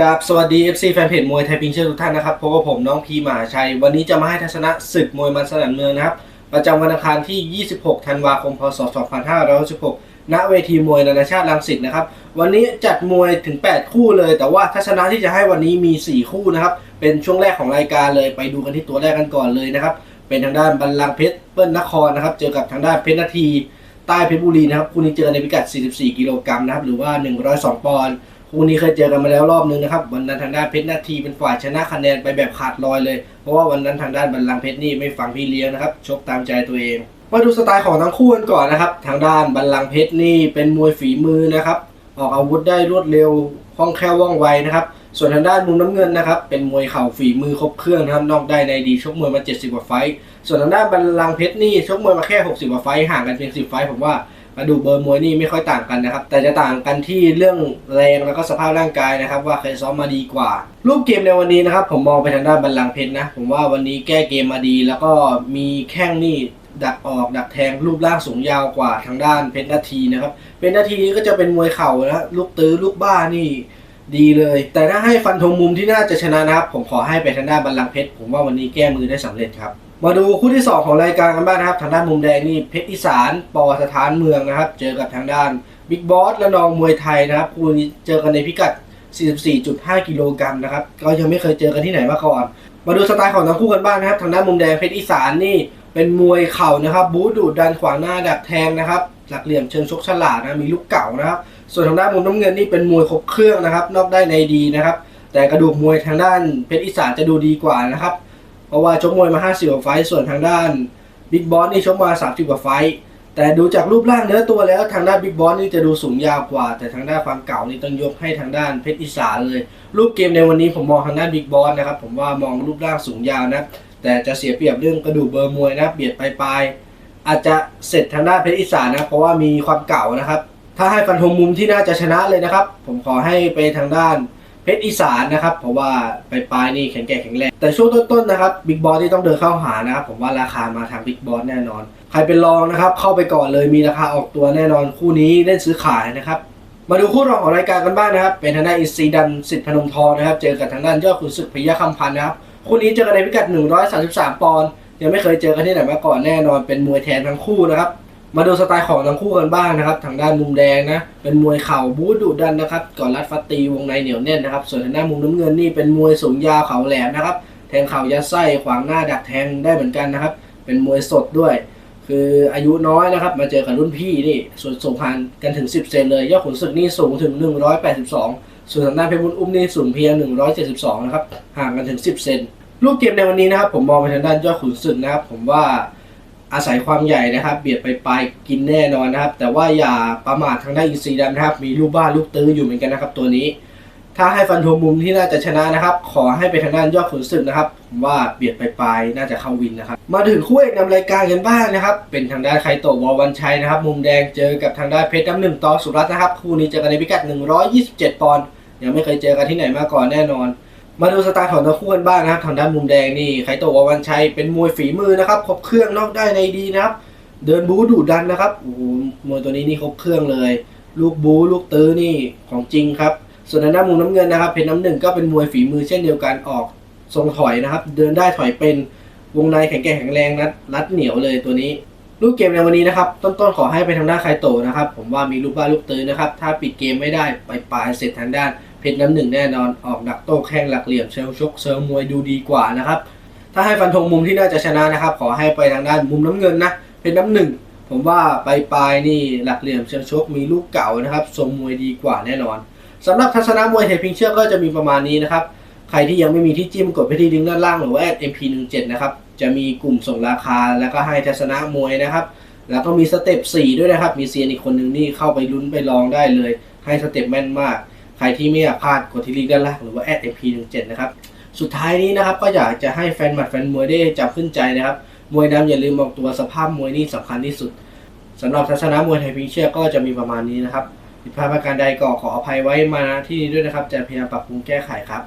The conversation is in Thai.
กับสวัสดี FC แฟนเพจมวยไทยพิงเชอร์ทุกท่านนะครับพบกับผมน้องพีหมาชัย วันนี้จะมาให้ทัศนะศึกมวยมันสนั่นเมืองนะครับ ประจำวันอังคารที่ 26 ธันวาคม พศ 2566 ณ เวทีมวยนานาชาติรังสิตนะครับ วันนี้จัดมวยถึง 8 คู่เลย แต่ว่าทัศนะที่จะให้วันนี้มี 4 คู่นะครับ เป็นช่วงแรกของรายการเลยไปดูกันที่ตัวแรกกันก่อนเลยนะครับ เป็นทางด้านบัลลังก์เพชรเปิ้ลนครนะครับ เจอกับทางด้านเพชรนาทีใต้เพชรบุรีนะครับ คู่นี้เจอในพิกัด 44 กิโลกรัมนะครับ หรือว่า 102 ปอนด์ คู่นี้เคยเจอกันมาแล้วรอบนึงนะครับ วันนั้นทางด้านเพชรนาทีเป็นฝ่ายชนะคะแนนไปแบบขาดลอยเลย เพราะว่าวันนั้นทางด้านบัลลังเพชรนี่ไม่ฟังพี่เลี้ยงนะครับชกตามใจตัวเอง มาดูสไตล์ของทั้งคู่กันก่อนนะครับ ทางด้านบัลลังเพชรนี่เป็นมวยฝีมือนะครับ ออกอาวุธได้รวดเร็วคล่องแคล่วว่องไวนะครับ ส่วนทางด้านมุมน้ำเงินนะครับเป็นมวยเข่าฝีมือครบเครื่องนะครับนอกได้ในดีชกมวยมา 70 กว่าไฟส่วนทางด้านบัลลังเพชรนี่ชกมวยมาแค่ 60 กว่าไฟห่างกันเพียง 10 ไฟผมว่ากระดูกเบอร์มวยนี่ไม่ค่อยต่างกันนะครับ แต่จะต่างกันที่เรื่องแรงแล้วก็สภาพร่างกายนะครับ ว่าใครซ้อมมาดีกว่า รูปเกมในวันนี้นะครับ ผมมองไปทางด้านบัลลังเพชรนะ ผมว่าวันนี้แก้เกมมาดี แล้วก็มีแข้งนี่ดักออกดักแทงรูปร่างสูงยาวกว่าทางด้านเพชรนาทีนะครับเพชรนาทีก็จะเป็นมวยเข่านะลูกตื้อลูกบ้านี่ ดีเลย แต่ถ้าให้ฟันธงมุมที่น่าจะชนะนะครับ ผมขอให้ไปทางด้านบัลลังเพชร ผมว่าวันนี้แก้มือได้สำเร็จครับ มาดูคู่ที่ 2 ของรายการกันบ้างนะครับ ทางด้านมุมแดงนี่เพชรอีสานปอสถานเมืองนะครับ เจอกับทางด้านบิ๊กบอสและนองมวยไทยนะครับคู่นี้เจอกันในพิกัด 44.5 กิโลกรัมนะครับ ก็ยังไม่เคยเจอกันที่ไหนมาก่อน มาดูสไตล์ของทั้งคู่กันบ้างนะครับ ทางด้านมุมแดงเพชรอีสานนี่เป็นมวยเข่านะครับ บู๊ดูดดันขวางหน้าดักแทงนะครับ หลักเหลี่ยมเชิงชกฉลาดนะ มีลูกเก่านะครับ ส่วนทางด้านมุมน้ำเงินนี่เป็นมวยครบเครื่องนะครับ นอกได้ในดีนะครับ แต่กระดูกมวยทางด้านเพชรอีสานจะดูดีกว่านะครับ เพราะว่าชกมวยมา 50กว่าไฟส่วนทางด้านบิ๊กบอสนี่ชกมา 30กว่าไฟแต่ดูจากรูปร่างเนื้อตัวแล้วทางด้านบิ๊กบอสนี่จะดูสูงยาวกว่า แต่ทางด้านความเก่านี่ต้องยกให้ทางด้านเพชรอีสานเลย รูปเกมในวันนี้ผมมองทางด้านบิ๊กบอสนะครับ ผมว่ามองรูปร่างสูงยาวนะแต่จะเสียเปรียบเรื่องกระดูกเบอร์มวยนะเบียดปลายๆอาจจะเสร็จทางด้านเพชรอีสานนะเพราะว่ามีความเก่านะครับ ถ้าให้ฟันธงมุมที่น่าจะชนะเลยนะครับ ผมขอให้ไปทางด้านเพชรอีสานนะครับ เพราะว่าไปปลายนี่แข็งแกร่งแข็งแรงแต่ช่วงต้นๆนะครับบิ๊กบอสที่ต้องเดินเข้าหานะครับ ผมว่าราคามาทางบิ๊กบอสแน่นอน ใครเป็นรองนะครับ เข้าไปก่อนเลยมีราคาออกตัวแน่นอนคู่นี้เล่นซื้อขายนะครับ มาดูคู่รองของรายการกันบ้างนะครับ เป็นทางด้านอินซีดันสิทธิ์พนมทองนะครับ เจอกับทางด้านยอดขุนศึกพยัคฆ์คำพันธ์นะครับคู่นี้เจอกันในพิกัด 133 ปอนด์ยังไม่เคยเจอกันที่ไหนมาก่อนแน่นอนเป็นมวยแทนทั้งคู่นะครับ มาดูสไตล์ของทั้งคู่กันบ้างนะครับ ทางด้านมุมแดงนะ เป็นมวยเข่าบู๊ดุดันนะครับ ก่อนรัดฟัดตีวงในเหนียวแน่นนะครับ ส่วนทางด้านมุมน้ำเงินนี่เป็นมวยสูงยาวเข่าแหลมนะครับ แทงเข่ายัดไส้ขวางหน้าดักแทงได้เหมือนกันนะครับ เป็นมวยสดด้วย คืออายุน้อยนะครับ มาเจอกับรุ่นพี่นี่ ส่วนสูงพันกันถึง 10 เซนเลย ยอดขุนศึกนี่สูงถึง 182 ส่วนทางด้านเพชรบุญอุ้มนี่สูงเพียง 172 นะครับ ห่างกันถึง 10 เซนรูปเกมในวันนี้นะครับ ผมมองไปทางด้านยอดขุนศึกนะครับ ผมว่า อาศัยความใหญ่นะครับ เบียดไปปลายกินแน่นอนนะครับ แต่ว่าอย่าประมาททางด้านอินซีดันนะครับ มีลูกบ้านลูกตื้ออยู่เหมือนกันนะครับ ตัวนี้ ถ้าให้ฟันธงมุมที่น่าจะชนะนะครับ ขอให้ไปทางด้านยอดขุนศึกนะครับผมว่าเบียดไปปลายน่าจะเข้าวินนะครับ มาถึงคู่เอกนำรายการกันบ้างนะครับ เป็นทางด้านไคโตะวอลวันชัยนะครับ มุมแดงเจอกับทางด้านเพชรน้ำหนึ่งต่อสุรัตน์นะครับ คู่นี้เจอกันในพิกัด 127 ปอนด์ยังไม่เคยเจอกันที่ไหนมาก่อนแน่นอน มาดูสไตล์ของทั้งคู่กันบ้างนะครับทางด้านมุมแดงนี่ไคโตะวอลวันชัยเป็นมวยฝีมือนะครับครบเครื่องนอกได้ในดีนะครับ เดินบู๊ดุดันนะครับโอ้โหมวยตัวนี้นี่ครบเครื่องเลย ลูกบู๊ลูกตื้อนี่ของจริงครับ ส่วนทางด้านมุมน้ำเงินนะครับเพชรน้ำหนึ่งก็เป็นมวยฝีมือเช่นเดียวกันออกทรงถอยนะครับ เดินได้ถอยเป็นวงในแข็งแกร่งแข็งแรงนัดรัดเหนียวเลยตัวนี้ลูกเกมในวันนี้นะครับ ต้นๆขอให้ไปทางด้านไคโตะนะครับ ผมว่ามีลูกบ้าลูกตื้อนะครับ ถ้าปิดเกมไม่ได้ไปปลายเสร็จทางด้าน เพชรน้ำหนึ่งแน่นอนออกดักโต้แข้งหลักเหลี่ยมเชิงชกเชิงมวยดูดีกว่านะครับ ถ้าให้ฟันธงมุมที่น่าจะชนะนะครับ ขอให้ไปทางด้านมุมน้ำเงินนะเพชรน้ำหนึ่งผมว่าปปลายนี่หลักเหลี่ยมเชิงชกมีลูกเก่านะครับทรงมวยดีกว่าแน่นอนสำหรับทัศนะมวยเทพิงเชื่อก็จะมีประมาณนี้นะครับใครที่ยังไม่มีที่จิ้มกดไปที่ลิงก์ด้านล่างหรือว่า @mp17 นะครับจะมีกลุ่มส่งราคาแล้วก็ให้ทัศนะมวยนะครับ แล้วก็มีสเต็ป4ด้วยนะครับ มีเซียนอีกคนหนึ่งนี่เข้าไปลุ้นไปลองได้เลย ให้สเต็ปแม่นมาก รที่ไม่อยากพลาดกดที่ลิงก์ด้านล่างหรือว่า @mp17 นะครับ สุดท้ายนี้นะครับก็อยากจะให้แฟนหมัดแฟนมวยได้จำขึ้นใจนะครับ มวยดำอย่าลืมบอกตัวสภาพมวยนี่สำคัญที่สุดสำหรับทัศนะมวยไทยพิงเชียก็จะมีประมาณนี้นะครับผิดพลาดประการใดก็ขออภัยไว้มาที่นี้ด้วยนะครับ จะพยายามปรับปรุงแก้ไขครับ